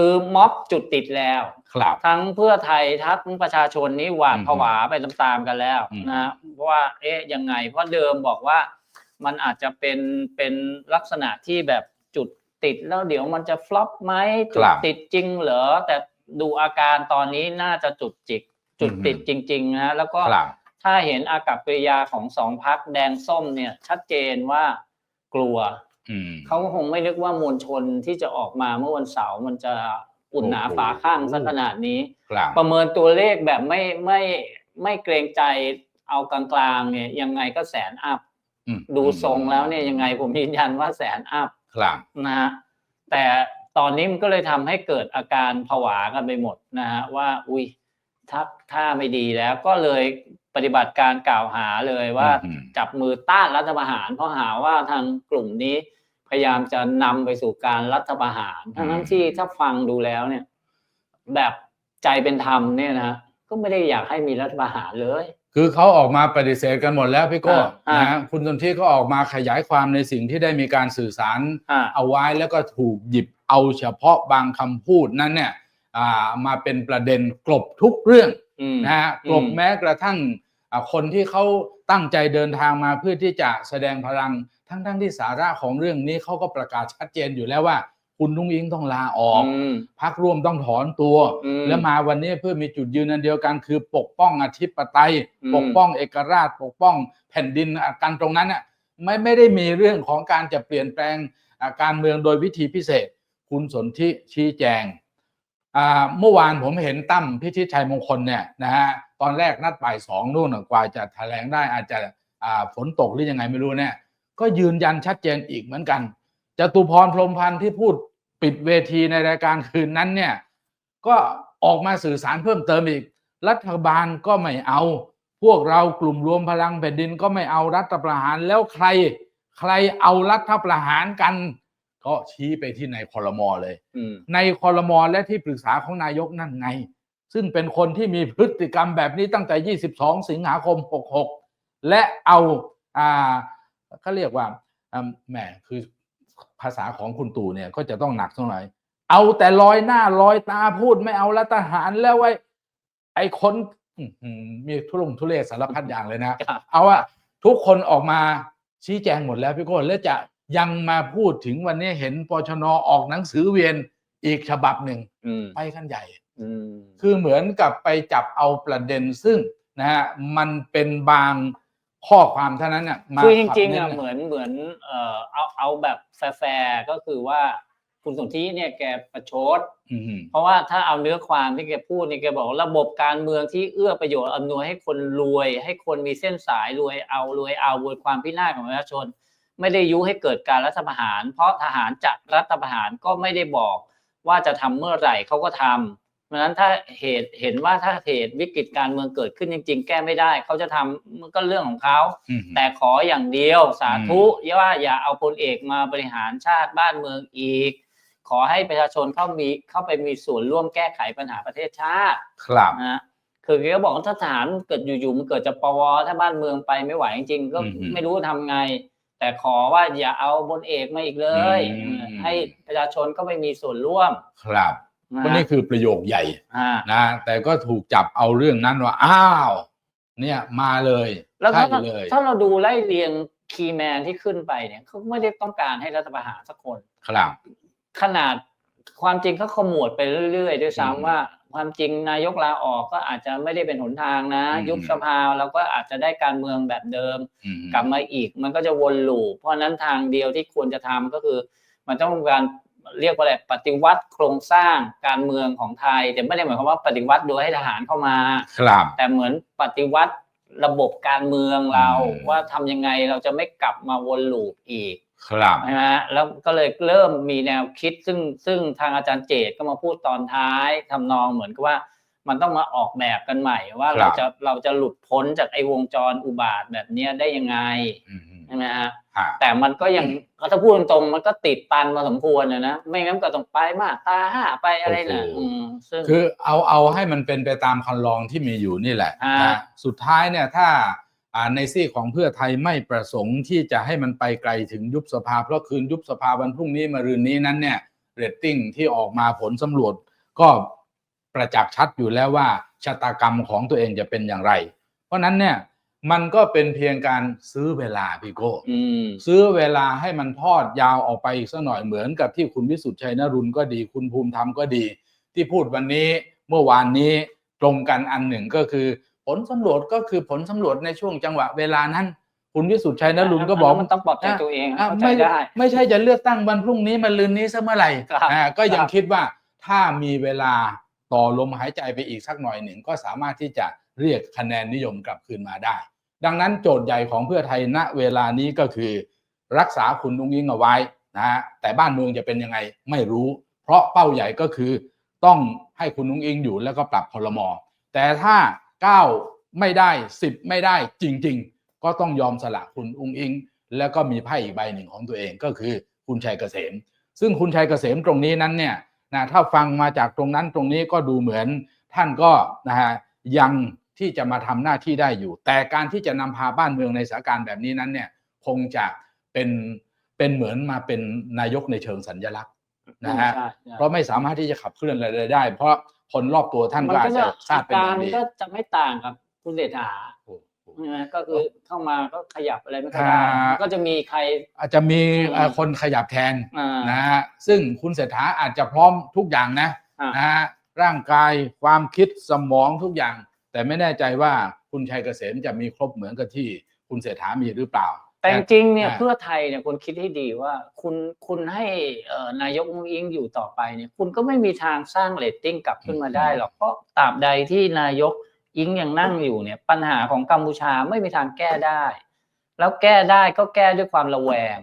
คือม็อบจุดติดแล้ว ครับ ทั้งเพื่อไทยทั้งประชาชนนี่หวาดอืมผวาไปตามๆกันแล้วอืมนะฮะเพราะว่าเอ๊ะยังไง เพราะเดิมบอกว่ามันอาจจะเป็นเป็นลักษณะที่แบบจุดติดแล้วเดี๋ยวมันจะฟลอปไหมจุดติดจริงเหรอแต่ดูอาการตอนนี้น่าจะจุดจิก จุดติดจริงๆนะแล้วก็ ครับ ถ้าเห็นอากับกิริยาของสองพักแดงส้มเนี่ยชัดเจนว่ากลัวอืม เขาก็คงไม่นึกว่ามวลชนที่จะออกมาเมื่อวันเสาร์มันจะอุ่นหนาโอ้โหฝาข้างสักขนาดนี้ครับประเมินตัวเลขแบบไม่ไม่ไม่เกรงใจเอากลางๆเนี่ยยังไงก็แสนอัพอืมดูทรงแล้วเนี่ยยังไงผมยืนยันว่าแสนอัพครับนะฮะแต่ตอนนี้มันก็เลยทำให้เกิดอาการผวากันไปหมดนะฮะว่า อุ้ยถ้าถ้าไม่ดีแล้วก็เลย ปฏิบัติการกล่าวหาเลยว่าอืมจับมือต้านรัฐประหาร เพราะหาว่าทางกลุ่มนี้พยายามจะนำไปสู่การรัฐประหาร ทั้งนั้นที่ถ้าฟังดูแล้วเนี่ย แบบใจเป็นธรรมเนี่ยนะฮะก็ไม่ได้อยากให้มีรัฐประหารเลย คือเขาออกมาปฏิเสธกันหมดแล้วพี่โก้อ่าอ่านนะฮะคุณสนธิก็ออกมาขยายความในสิ่งที่ได้มีการสื่อสารอ่าเอาไว้แล้วก็ถูกหยิบเอาเฉพาะบางคำพูดนั้นเนี่ยอ่ามาเป็นประเด็นกลบทุกเรื่องอืมนะฮะกลบอืมแม้กระทั่งอ่า คนที่เขาตั้งใจเดินทางมาเพื่อที่จะแสดงพลังทั้งทั้งที่สาระของเรื่องนี้เขาก็ประกาศชัดเจนอยู่แล้วว่า คุณนุ้งอิงต้องลาออกอืมพักร่วมต้องถอนตัวอืมแล้วมาวันนี้เพื่อมีจุดยืนอันเดียวกัน คือปกป้องอธิปไตยอืมปกป้องเอกราช ปกป้องแผ่นดินอะกันตรงนั้นน่ะไม่ไม่ได้มีเรื่องของการจะเปลี่ยนแปลงอะการเมืองโดยวิธีพิเศษ คุณสนธิชี้แจงอ่าเมื่อวานผมเห็นตั้มพิชิตชัยมงคลเนี่ยนะฮะ ตอนแรกนัดบ่ายสองนู่นน่ะกว่าจะแถลงได้อาจจะอ่าฝนตกหรือยังไงไม่รู้เนี่ยก็ยืนยันชัดเจนอีกเหมือนกันจตุพรพรหมพันธ์ที่พูดปิดเวทีในรายการคืนนั้นเนี่ยก็ออกมาสื่อสารเพิ่มเติมอีก รัฐบาลก็ไม่เอา พวกเรากลุ่มรวมพลังแผ่นดินก็ไม่เอารัฐประหารแล้วใคร ใครเอารัฐประหารกัน ก็ชี้ไปที่ในคอรมอเลยอืมในคอรมอและที่ปรึกษาของนายกนั่นไง ซึ่งเป็นคนที่มีพฤติกรรมแบบนี้ตั้งแต่ 22 สิงหาคม 66 และเอาอ่าเขาเรียกว่าอ่าแหมคือภาษาของคุณตู่เนี่ยก็จะต้องหนักสักหน่อยเอาแต่ลอยหน้าลอยตาพูดไม่เอารัฐประหารแล้วไอ้ไอ้คนอื้อหือมีทุลงทุเลศสารพัดอย่างเลยนะครับเอาว่าทุกคนออกมาชี้แจงหมดแล้วพี่โก้แล้วจะยังมาพูดถึงวันนี้เห็นปชนออกหนังสือเวียนอีกฉบับหนึ่งอืมไปกันใหญ่อืม คือเหมือนกับไปจับเอาประเด็นซึ่งนะฮะมันเป็นบางข้อความเท่านั้นน่ะมาคือจริงๆขัอะบเหเน้นมือนเหมือนเอ่อเอาเอาแบบแฟร์ๆก็คือว่าคุณสนธิเนี่ยแกประชดอืมเพราะว่าถ้าเอาเนื้อความที่แกพูดเนี่ยแกบอกว่าระบบการเมืองที่เอื้อประโยชน์อำนวยให้คนรวย ให้คนมีเส้นสายรวยเอารวยเอาบนความพินาศของประชาชน ไม่ได้ยุให้เกิดการรัฐประหาร เพราะทหารจัดรัฐประหารก็ไม่ได้บอกว่าจะทำเมื่อไหร่เขาก็ทำ เพราะฉะนั้นถ้าเหตุเห็นว่าถ้าเหตุวิกฤตการเมืองเกิดขึ้นจริง ๆ แก้ไม่ได้ เขาจะทำมันก็เรื่องของเขาอืมแต่ขออย่างเดียวสาธุว่าอย่าเอาพลเอกมาบริหารชาติบ้านเมืองอีก ขอให้ประชาชนเข้ามีเข้าไปมีส่วนร่วมแก้ไขปัญหาประเทศชาติ ครับนะฮะคือแกก็บอกว่าถ้าทหารเกิดอยู่ๆมันเกิดจะปวถ้าบ้านเมืองไปไม่ไหวจริงๆก็อืมอืมไม่รู้ทำไง แต่ขอว่าอย่าเอาพลเอกมาอีกเลยอืมให้ประชาชนก็ไปมีส่วนร่วมครับนะ ก็นี่คือประโยคใหญ่อ่านะแต่ก็ถูกจับเอาเรื่องนั้นว่า อ้าว เนี่ยมาเลยแล้วใช่ถ้าเลยถ้าเราดูไล่เรียงคีย์แมนที่ขึ้นไปเนี่ยเขาไม่ได้ต้องการให้รัฐประหารสักคนครับขนาดความจริงเขาขมวดไปเรื่อยๆ ด้วยอืมซ้ำว่า ความจริงนายกลาออกก็อาจจะไม่ได้เป็นหนทางนะอืมยุบสภาเราก็อาจจะได้การเมืองแบบเดิมอืมกลับมาอีกมันก็จะวนลูปเพราะฉะนั้นทางเดียวที่ควรจะทำก็คือ มันต้องการ เรียกว่าอะไรปฏิวัติโครงสร้างการเมืองของไทย แต่ไม่ได้หมายความว่าปฏิวัติโดยให้ทหารเข้ามา ครับ แต่เหมือนปฏิวัติระบบการเมืองเราอืม ว่าทำยังไงเราจะไม่กลับมาวนลูปอีก ครับนะฮะแล้วก็เลยเริ่มมีแนวคิดซึ่งซึ่งทางอาจารย์เจตก็มาพูดตอนท้ายทำนองเหมือนกับว่ามันต้องมาออกแบบกันใหม่ว่าครัเราบจะเราจะหลุดพ้นจากไอ้วงจรอุบาทแบบเนี้ยได้ยังไง อืม ใช่ไหมฮะฮะแต่มันก็ยังถ้าพูดตรงๆมันก็ติดตันมาสมควรนะนะไม่งั้นก็ต้องไปมาตราห้าไปอะไรนะอืมซึ่งคือเอาเอาให้มันเป็นไปตามคันลองที่มีอยู่นี่แหละอ่านนะสุดท้ายเนี่ยถ้าอ่าในซีกของเพื่อไทยไม่ประสงค์ที่จะให้มันไปไกลถึงยุบสภา เพราะคืนยุบสภาวันพรุ่งนี้มารืนนี้นั้นเนี่ยเรตติ้งที่ออกมาผลสำรวจก็ประจักษ์ชัดอยู่แล้วว่าชะตากรรมของตัวเองจะเป็นอย่างไร เพราะฉะนั้นเนี่ย มันก็เป็นเพียงการซื้อเวลาพี่โก้อืมซื้อเวลาให้มันทอดยาวออกไปอีกสักหน่อยเหมือนกับที่คุณวิสุทธิ์ชัยนรุนก็ดี คุณภูมิธรรมก็ดี ที่พูดวันนี้เมื่อวานนี้ตรงกันอันหนึ่งก็คือ ผลสำรวจก็คือผลสำรวจในช่วงจังหวะเวลานั้น คุณวิสุทธิ์ชัยนรุนก็บอกมันต้องปลอบใจตัวเองอะเข้าใจไม่ได้ไม่ใช่จะเลือกตั้งวันพรุ่งนี้มาลืนนี้ซะเมื่อไหร่ครับอ่าก็ยังครับคิดว่าถ้ามีเวลาต่อลมหายใจไปอีกสักหน่อยหนึ่งก็สามารถที่จะ เรียกคะแนนนิยมกลับคืนมาได้ ดังนั้นโจทย์ใหญ่ของเพื่อไทยณเวลานี้ก็คือ รักษาคุณนุ้งยิงเอาไว้นะฮะแต่บ้านเมืองจะเป็นยังไงไม่รู้ เพราะเป้าใหญ่ก็คือต้องให้คุณนุ้งอิงอยู่แล้วก็ปรับพลมอแต่ถ้า9ไม่ได้10ไม่ได้จริง ๆ ก็ต้องยอมสละคุณอุงอิง แล้วก็มีไพ่อีกใบหนึ่งของตัวเองก็คือคุณชัยเกษม ซึ่งคุณชัยเกษมตรงนี้นั้นเนี่ยนะถ้าฟังมาจากตรงนั้นตรงนี้ก็ดูเหมือนท่านก็นะฮะยัง ที่จะมาทำหน้าที่ได้อยู่ แต่การที่จะนำพาบ้านเมืองในสถานการณ์แบบนี้นั้นเนี่ยคงจะเป็นเป็นเหมือนมาเป็นนายกในเชิงสัญลักษณ์นะฮะใช่ใช่เพราะไม่สามารถที่จะขับเคลื่อนอะไรได้ เพราะคนรอบตัวท่านมันก็อาก็จจะจะทราบอาเป็นอกาย่ารงดีก็จะไม่ต่างกับคุณเศรษฐาโอ้โหใช่ไหมก็คือเข้ามาก็ขยับอะไรไม่ค่อยอ่าได้มันก็จะมีใครอาจจะมีอืมเอ่อคนขยับแทนอ่านะฮะซึ่งคุณเศรษฐาอาจจะพร้อมทุกอย่างนะอ่านะฮะร่างกายความคิดสมองทุกอย่าง แต่ไม่แน่ใจว่าคุณชัยเกษมจะมีครบเหมือนกับที่คุณเศรษฐามีหรือเปล่า แต่จริงๆเนี่ยอ่าเพื่อไทยเนี่ยคนคิดให้ดีว่าคุณคุณให้เอ่อนายกอุ้งอิงอยู่ต่อไปเนี่ยคุณก็ไม่มีทางสร้างเรตติ้งกลับขึ้นมาได้หรอกเพราะตราบใดที่นายกอิงยังนั่งอยู่เนี่ยปัญหาของกัมพูชาไม่มีทางแก้ได้ แล้วแก้ได้ก็แก้ด้วยความระแวง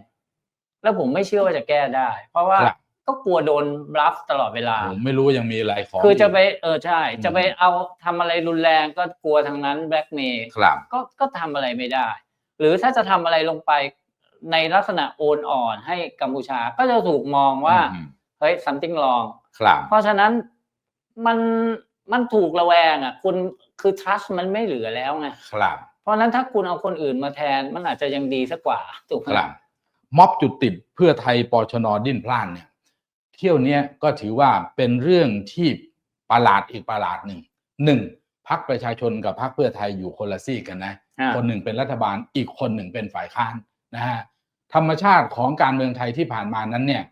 แล้วผมไม่เชื่อว่าจะแก้ได้ เพราะว่าครับ ก็กลัวโดนบลัฟตลอดเวลาผมไม่รู้ว่ายังมีอะไรของ คือจะยู่ไปเออใช่ จะไปเอาทำอะไรรุนแรงก็กลัวทางนั้นแบล็กเมย์ครับก็ก็ทำอะไรไม่ได้ หรือถ้าจะทำอะไรลงไปในลักษณะโอนอ่อนให้กัมพูชาก็จะถูกมองว่าอืมเฮ้ย something wrong ครับเพราะฉะนั้นมันมันถูกระแวงอะ คุณคือ trust มันไม่เหลือแล้วไงครับเพราะฉะนั้นถ้าคุณเอาคนอื่นมาแทนมันอาจจะยังดีสักกว่าถูกไหมครับม็อบจุดติดเพื่อไทยปชนดิ้นพล่านเนี่ย เที่ยวเนี้ยก็ถือว่าเป็นเรื่องที่ประหลาดอีกประหลาดหนึ่งหนึ่งพักประชาชนกับพักเพื่อไทยอยู่คนละซีกกันนะอ่าคนหนึ่งเป็นรัฐบาลอีกคนหนึ่งเป็นฝ่ายค้านนะฮะธรรมชาติของการเมืองไทยที่ผ่านมานั้นเนี่ย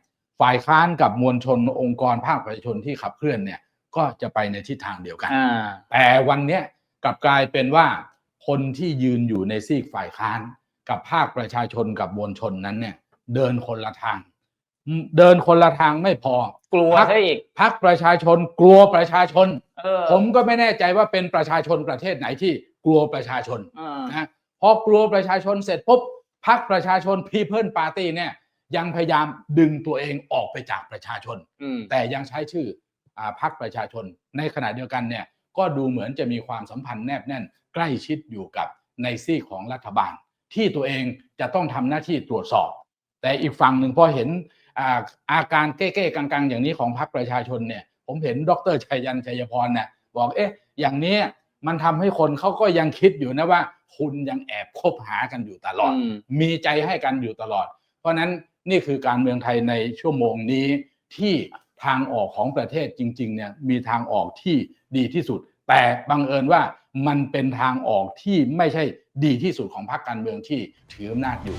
ฝ่ายค้านกับมวลชนองค์กรภาคประชาชนที่ขับเคลื่อนเนี่ยก็จะไปในทิศทางเดียวกันอ่าแต่วันเนี้ยกลับกลายเป็นว่าคนที่ยืนอยู่ในซีกฝ่ายค้าน กับภาคประชาชนกับมวลชนนั้นเนี่ยเดินคนละทางอืม เดินคนละทางไม่พอ กลัวพรรคซะอีก พักประชาชนกลัวประชาชน เออผมก็ไม่แน่ใจว่าเป็นประชาชนประเทศไหนที่กลัวประชาชนอ่านะพอกลัวประชาชนเสร็จปุ๊บพักประชาชน People Party เนี่ย ยังพยายามดึงตัวเองออกไปจากประชาชน อืมแต่ยังใช้ชื่ออาพักประชาชน ในขณะเดียวกันเนี่ยก็ดูเหมือนจะมีความสัมพันธ์แนบแน่น ใกล้ชิดอยู่กับในซีกของรัฐบาล ที่ตัวเองจะต้องทำหน้าที่ตรวจสอบ แต่อีกฝั่งหนึ่งพอเห็น อาอาการเก้ๆกังๆ อย่างนี้ของพรรคประชาชนเนี่ย ผมเห็นดรชัยยันชัยพรเนี่ยบอกเอ๊ะ อย่างนี้มันทำให้คนเขาก็ยังคิดอยู่นะว่า คุณยังแอบคบหากันอยู่ตลอดอืมมีใจให้กันอยู่ตลอด เพราะฉะนั้นนี่คือการเมืองไทยในชั่วโมงนี้ที่ทางออกของประเทศจริงๆเนี่ยมีทางออกที่ดีที่สุด แต่บังเอิญว่ามันเป็นทางออกที่ไม่ใช่ดีที่สุดของพรรคการเมืองที่ถืออำนาจอยู่